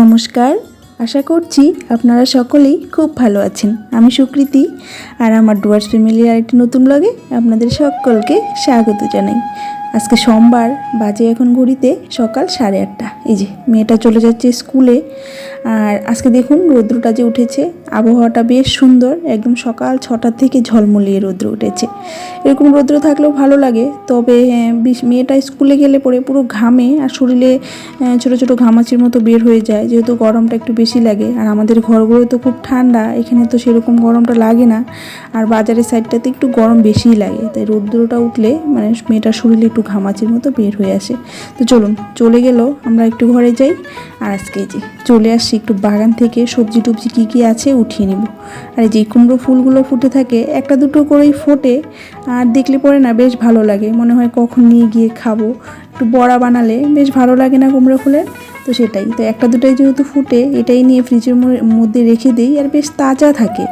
নমস্কার। আশা করছি আপনারা সকলেই খুব ভালো আছেন। আমি সুকৃতি আর আমার ডুয়ার্স ফ্যামিলির আরেকটি নতুন ব্লগে আপনাদের সকলকে স্বাগত জানাই। আজকে সোমবার বাজে এখন ঘড়িতে সকাল সাড়ে আটটা। এই যে মেয়েটা চলে যাচ্ছে স্কুলে। আর আজকে দেখুন রৌদ্রটা যে উঠেছে আবহাওয়াটা বেশ সুন্দর। একদম সকাল ছটার থেকে ঝলমলিয়ে রৌদ্র উঠেছে। এরকম রৌদ্র থাকলেও ভালো লাগে। তবে হ্যাঁ, মেয়েটা স্কুলে গেলে পরে পুরো ঘামে আর শরীরে ছোট ছোট ঘামাচির মতো বের হয়ে যায়। যেহেতু গরমটা একটু বেশি লাগে। আর আমাদের ঘরগুলো তো খুব ঠান্ডা এখানে তো সেরকম গরমটা লাগে না। আর বাজারের সাইডটাতে একটু গরম বেশিই লাগে। তাই রৌদ্রটা উঠলে মানে মেয়েটার শরীরে একটু ঘামাচির মতো বের হয়ে আসে। তো চলুন, চলে গেল, আমরা একটু ঘরে যাই। আর আজকে যে, চলে আসছি একটু বাগান থেকে সবজি টবজি কী কী আছে উঠিয়ে নিব। আর যে কুমড়ো ফুলগুলো ফুটে থাকে, একটা দুটো করেই ফোটে, আর দেখলে পরে না বেশ ভালো লাগে। মনে হয় কখন নিয়ে গিয়ে খাব। একটু বড়া বানালে বেশ ভালো লাগে না কুমড়ো ফুলের তো সেটাই, তো একটা দুটাই যেহেতু ফুটে, এটাই নিয়ে ফ্রিজের মধ্যে রেখে দিই, আর বেশ তাজা থাকে,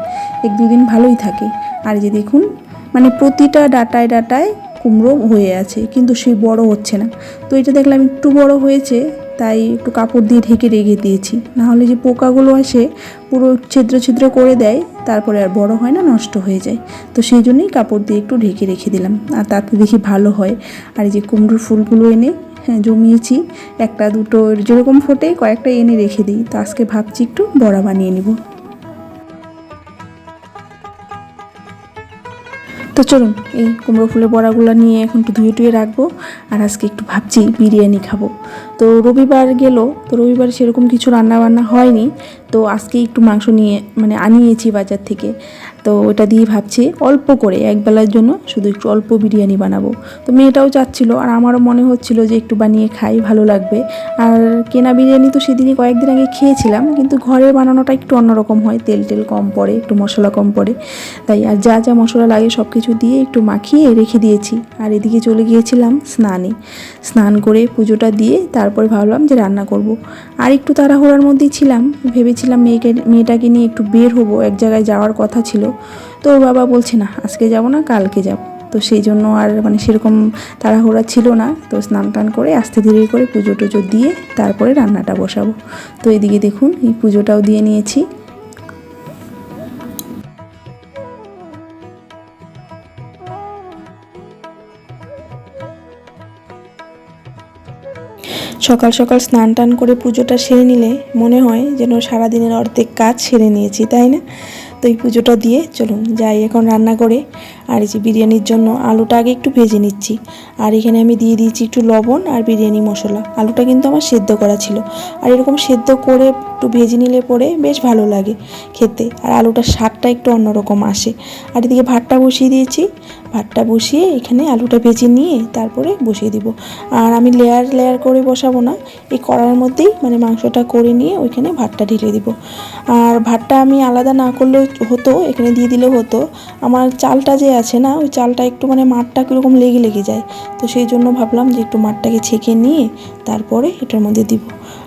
এক দুদিন ভালোই থাকে। আর যে দেখুন মানে প্রতিটা ডাটায় ডাটায় কুমড়ো হয়ে আছে, কিন্তু সে বড় হচ্ছে না। তো এটা দেখলাম একটু বড় হয়েছে, তাই একটু কাপড় দিয়ে ঢেকে রেখে দিয়েছি। নাহলে যে পোকাগুলো আসে, পুরো ছিদ্র ছিদ্র করে দেয়, তারপরে আর বড় হয় না, নষ্ট হয়ে যায়। তো সেই জন্যই কাপড় দিয়ে একটু ঢেকে রেখে দিলাম, আর তাতে দেখি ভালো হয়। আর এই যে কুমড়োর ফুলগুলো এনে হ্যাঁ জমিয়েছি, একটা দুটো যেরকম ফোটে, কয়েকটা এনে রেখে দিই। তো আজকে ভাবছি একটু বড়া বানিয়ে নিব। তো চলুন, এই কুমড়ো ফুলের বড়াগুলো নিয়ে এখন একটু ধুয়ে টুয়ে রাখব, আর আজকে একটু ভাবছি বিরিয়ানি খাব। তো রবিবার গেল, তো রবিবার সেরকম কিছু রান্না বান্না হয়নি তো আজকে একটু মাংস নিয়ে মানে আনিয়েছি বাজার থেকে। তো ওটা দিয়ে ভাবছি অল্প করে একবেলার জন্য শুধু একটু অল্প বিরিয়ানি বানাবো। তো মেয়েটাও চাচ্ছিল, আর আমারও মনে হচ্ছিল যে একটু বানিয়ে খাই, ভালো লাগবে। আর কেনা বিরিয়ানি তো সেদিনই কয়েকদিন আগে খেয়েছিলাম, কিন্তু ঘরে বানানোটা একটু অন্যরকম হয়। তেল টেল কম পড়ে, একটু মশলা কম পড়ে। তাই আর যা যা মশলা লাগে সব কিছু দিয়ে একটু মাখিয়ে রেখে দিয়েছি। আর এদিকে চলে গিয়েছিলাম স্নানে। স্নান করে পুজোটা দিয়ে তারপরে ভাবলাম যে রান্না করব। আর একটু তাড়াহুড়ার মধ্যেই ছিলাম ভেবেছিলাম মেয়েকে, মেয়েটাকে নিয়ে একটু বের হব, এক জায়গায় যাওয়ার কথা ছিল। তো ওর বাবা বলছে, না, আজকে যাব না, কালকে যাব। তো সেই জন্য আর মানে সেরকম তাড়াহুড়া ছিল না। তো স্নান টান করে আস্তে ধীরে করে পুজো টুজো দিয়ে তারপরে রান্নাটা বসাবো। তো এদিকে দেখুন, এই পুজোটাও দিয়ে নিয়েছি। সকাল সকাল স্নান টান করে পুজোটা সেরে নিলে মনে হয় যেন সারাদিনের অর্ধেক কাজ সেরে নিয়েছি, তাই না? তো এই পুজোটা দিয়ে চলুন যাই এখন রান্না করে আর এই যে বিরিয়ানির জন্য আলুটা আগে একটু ভেজে নিচ্ছি। আর এখানে আমি দিয়ে দিয়েছি একটু লবণ আর বিরিয়ানি মশলা। আলুটা কিন্তু আমার সেদ্ধ করা ছিল। আর এরকম সেদ্ধ করে একটু ভেজে নিলে পরে বেশ ভালো লাগে খেতে। আর আলুটার স্বাদটা একটু অন্যরকম আসে। আর এদিকে ভাতটা বসিয়ে দিয়েছি। ভাতটা বসিয়ে এখানে আলুটা ভেজে নিয়ে তারপরে বসিয়ে দিব। আর আমি লেয়ার লেয়ার করে বসাবো না। এই কড়ার মধ্যেই মানে মাংসটা করে নিয়ে ওইখানে ভাতটা ঢেলে দিব। আর ভাতটা আমি আলাদা না করলেও হতো, এখানে দিয়ে দিলেও হতো। আমার চালটা যে আছে না, ওই চালটা একটু মানে মাঠটা কীরকম লেগে লেগে যায়। তো সেই জন্য ভাবলাম যে একটু মাঠটাকে ছেঁকে নিয়ে তারপরে এটার মধ্যে দিব।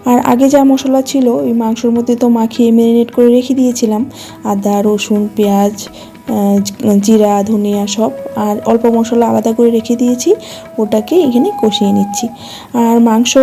আর আগে যা মশলা ছিল, ওই মাংসর মধ্যে তো মাখিয়ে ম্যারিনেট করে রেখে দিয়েছিলাম। আদা, রসুন, পেঁয়াজ জিরা, ধনিয়া সব, আর অল্প মশলা আলাদা করে রেখে দিয়েছি। ওটাকে এখানে কষিয়ে নিচ্ছি। আর মাংস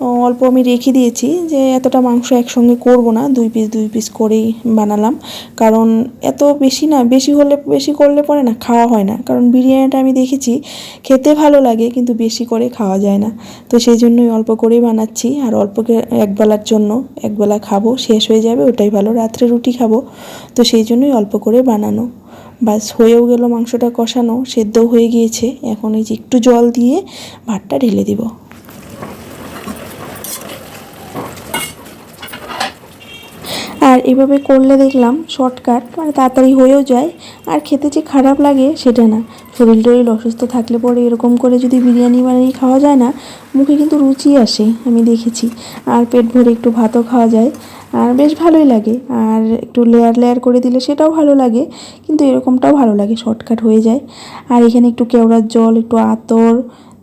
অল্প আমি রেখে দিয়েছি যে এতটা মাংস একসঙ্গে করব না, দুই পিস দুই পিস করেই বানালাম। কারণ এত বেশি না, বেশি হলে, বেশি করলে পরে না খাওয়া হয় না। কারণ বিরিয়ানিটা আমি দেখেছি, খেতে ভালো লাগে, কিন্তু বেশি করে খাওয়া যায় না। তো সেই জন্যই অল্প করেই বানাচ্ছি, আর অল্প একবেলার জন্য একবেলা খাব, শেষ হয়ে যাবে, ওটাই ভালো, রাত্রে রুটি খাব। তো সেই জন্যই অল্প করে বানানো। বাস হয়েও গেল মাংসটা কষানো সেদ্ধ হয়ে গিয়েছে। এখন এই যে একটু জল দিয়ে ভাতটা ঢেলে দিব। আর এভাবে করলে দেখলাম শর্টকাট মানে তাড়াতাড়ি হয়েও যায়, আর খেতে যে খারাপ লাগে সেটা না। শরীর টরীর অসুস্থ থাকলে পরে এরকম করে যদি বিরিয়ানি বানিয়ে খাওয়া যায় না, মুখে কিন্তু রুচি আসে, আমি দেখেছি। আর পেট ভরে একটু ভাতও খাওয়া যায়, আর বেশ ভালোই লাগে। আর একটু লেয়ার লেয়ার করে দিলে সেটাও ভালো লাগে, কিন্তু এরকমটাও ভালো লাগে শর্টকাট হয়ে যায়। আর এখানে একটু কেওড়ার জল, একটু আতর,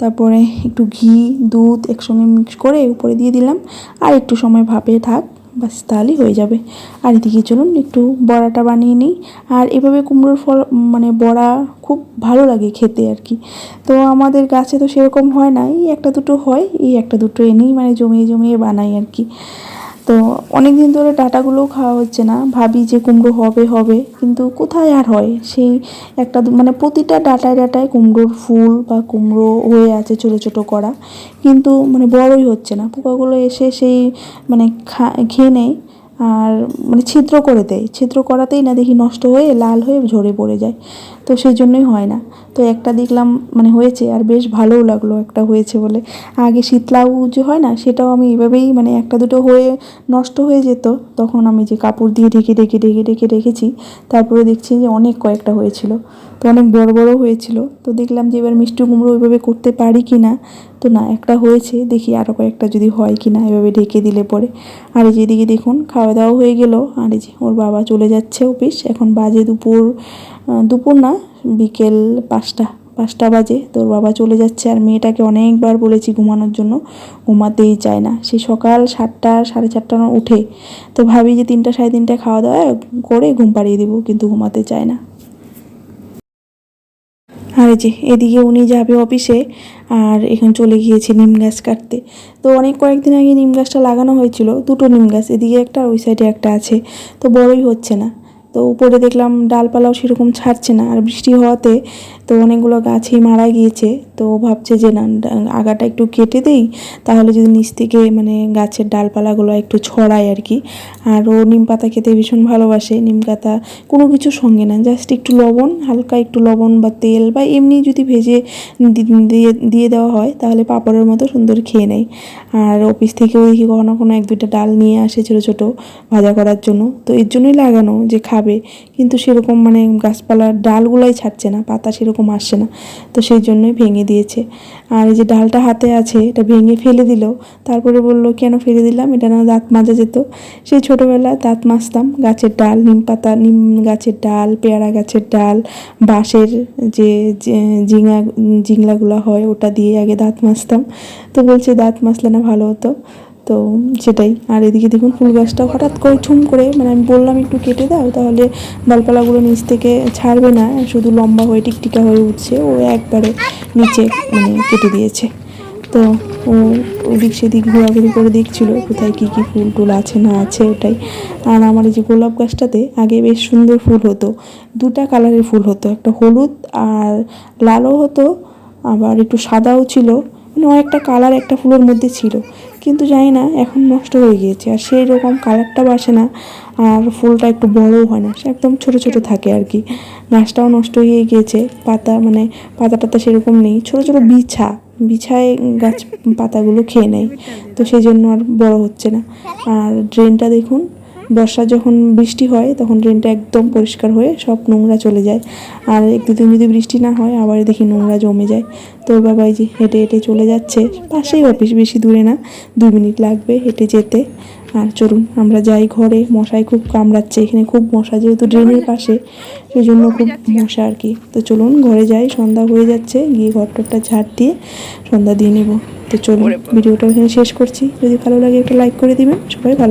তারপরে একটু ঘি, দুধ একসঙ্গে মিক্স করে উপরে দিয়ে দিলাম। আর একটু সময় ভাপে থাক। বাস, তাহলেই হয়ে যাবে। আর এদিকে চলুন, একটু বড়াটা বানিয়ে নিই। আর এভাবে কুমড়োর ফল মানে বড়া খুব ভালো লাগে খেতে আর কি। তো আমাদের গাছে তো সেরকম হয় না, এই একটা দুটো হয়, এই একটা দুটো এনেই মানে জমিয়ে জমিয়ে বানাই আর কি। তো অনেক দিন ধরে ডাটাগুলোও খাওয়া হচ্ছে না। ভাবি যে কুমড়ো হবে হবে। কিন্তু কোথায় আর হয়? সেই একটা মানে প্রতিটা ডাটায় ডাটায় কুমড়োর ফুল বা কুমড়ো হয়ে আছে ছোটো ছোটো করা। কিন্তু মানে বড়ই হচ্ছে না। পোকাগুলো এসে সেই মানে খা খেয়ে নেয়। আর মানে ছিদ্র করে দেয়। ছিদ্র করাতেই না দেখি নষ্ট হয়ে লাল হয়ে ঝরে পড়ে যায়। তো সেই জন্যই হয় না। তো একটা দেখলাম মানে হয়েছে আর বেশ ভালোও লাগল একটা হয়েছে বলে। আগে শীতলাউ যে হয় না, সেটাও আমি এভাবেই মানে একটা দুটো হয়ে নষ্ট হয়ে যেত। তখন আমি যে কাপড় দিয়ে ঢেকে ঢেকে ঢেকে ঢেকে রেখেছি, তারপরে দেখছি যে অনেক কয়েকটা হয়েছিল। তো অনেক বড় বড় হয়েছিল। তো দেখলাম যে এবার মিষ্টি কুমড়ো ওইভাবে করতে পারি কি না তো না, একটা হয়েছে, দেখি আরও কয়েকটা যদি হয় কি না এভাবে ঢেকে দিলে পরে। আর এই যেদিকে দেখুন খাওয়া দাওয়া হয়ে গেল। আর এই যে ওর বাবা চলে যাচ্ছে অফিস, এখন বাজে দুপুর দুপুর না, বিকেল পাঁচটা পাঁচটা বাজে। তোর বাবা চলে যাচ্ছে, আর মেয়েটাকে অনেকবার বলেছি ঘুমানোর জন্য, ঘুমাতেই চায় না। সে সকাল সাতটা, সাড়ে চারটা উঠে, তো ভাবি যে তিনটা, সাড়ে তিনটা খাওয়া দাওয়া করে ঘুম পাড়িয়ে দেবো, কিন্তু ঘুমাতে চায় না। আর এই যে, এদিকে উনি যাবে অফিসে আর এখানে চলে গিয়েছে নিম গাছ কাটতে। তো অনেক কয়েকদিন আগে নিম গাছটা লাগানো হয়েছিল, দুটো নিম গাছ, এদিকে একটা আর ওই সাইডে একটা আছে, তো বড়ই হচ্ছে না। তো উপরে দেখলাম ডালপালাও সেরকম ছাড়ছে না, আর বৃষ্টি হওয়াতে তো অনেকগুলো গাছই মারা গিয়েছে, তো ভাবছে যে না আগাটা একটু কেটে দেই, তাহলে যদি নিচ থেকে মানে গাছের ডালপালাগুলো একটু ছড়ায় আর কি। আর ও নিম পাতা খেতে ভীষণ ভালোবাসে, নিম পাতা কোনো কিছু সঙ্গে না জাস্ট একটু লবণ, হালকা একটু লবণ বা তেল বা এমনি যদি ভেজে দিয়ে দিয়ে দেওয়া হয়, তাহলে পাঁপড়ের মতো সুন্দর খেয়ে নেয়। আর অফিস থেকেও দেখি কখনো কোনো এক দুইটা ডাল নিয়ে আসে ছোটো ছোটো ভাজা করার জন্য, তো এর জন্যই লাগানো যে খাবে, কিন্তু সেরকম মানে গাছপালার ডালগুলোই ছাড়ছে না, পাতা সেরকম আসছে না। তো সেই জন্যই ভেঙে দিয়েছে। আর এই যে ডালটা হাতে আছে, এটা ভেঙে ফেলে দিল। তারপরে বলল, কেন ফেলে দিলাম? এটা না দাঁত মাজা যেত। সেই ছোটোবেলায় দাঁত মাজতাম। গাছের ডাল, নিম পাতা, নিম গাছের ডাল, পেয়ারা গাছের ডাল, বাঁশের যে যে জিঙা জিংলাগুলো হয়, ওটা দিয়ে আগে দাঁত মাজতাম। তো বলছে, দাঁত মাজলে না ভালো হতো। তো সেটাই। আর এদিকে দেখুন ফুল গাছটা হঠাৎ করে ঠুম করে মানে আমি বললাম একটু কেটে দাও, তাহলে ডালপালাগুলো নিচ থেকে ছাড়বে না, শুধু লম্বা হয়ে টিকটিকা হয়ে উঠছে, ও একবারে নিচে মানে কেটে দিয়েছে। তো ও ওদিক সেদিক ঘোরাঘুরি করে দেখছিল কোথায় কী কী ফুল টুল আছে না আছে ওটাই। আর আমার এই যে গোলাপ গাছটাতে আগে বেশ সুন্দর ফুল হতো, দুটা কালারের ফুল হতো, একটা হলুদ আর লালও হতো, আবার একটু সাদাও ছিল ও একটা কালার একটা ফুলের মধ্যে ছিল। কিন্তু জানি না, এখন নষ্ট হয়ে গিয়েছে। আর সেই রকম কালারটা বাসে না, আর ফুলটা একটু বড়ও হয় না। সে একদম ছোট ছোট থাকে আর কি। গাছটাও নষ্ট হয়ে গিয়েছে, পাতা মানে পাতা টাতা সেরকম নেই। ছোট ছোট বিছা, বিছায় গাছ পাতাগুলো খেয়ে নেয়। তো সেই জন্য আর বড় হচ্ছে না। আর ড্রেনটা দেখুন বর্ষা যখন বৃষ্টি হয় তখন ড্রেনটা একদম পরিষ্কার হয়ে সব নোংরা চলে যায়। আর এক দুদিন যদি বৃষ্টি না হয় আবার দেখি নোংরা জমে যায়। তো বাবা এই যে হেঁটে হেঁটে চলে যাচ্ছে পাশেই অফিস বেশি দূরে না দু মিনিট লাগবে হেঁটে যেতে। আর চলুন আমরা যাই ঘরে মশাই খুব কামড়াচ্ছে এখানে খুব মশা যেহেতু ড্রেনের পাশে সেই জন্য খুব মশা আর কি। তো চলুন ঘরে যাই সন্ধ্যা হয়ে যাচ্ছে গিয়ে ঘরটরটা ঝাড় দিয়ে সন্ধ্যা দিয়ে নেব। তো চলুন ভিডিওটা এখানে শেষ করছি। যদি ভালো লাগে একটা লাইক করে দিবেন সবাই ভালো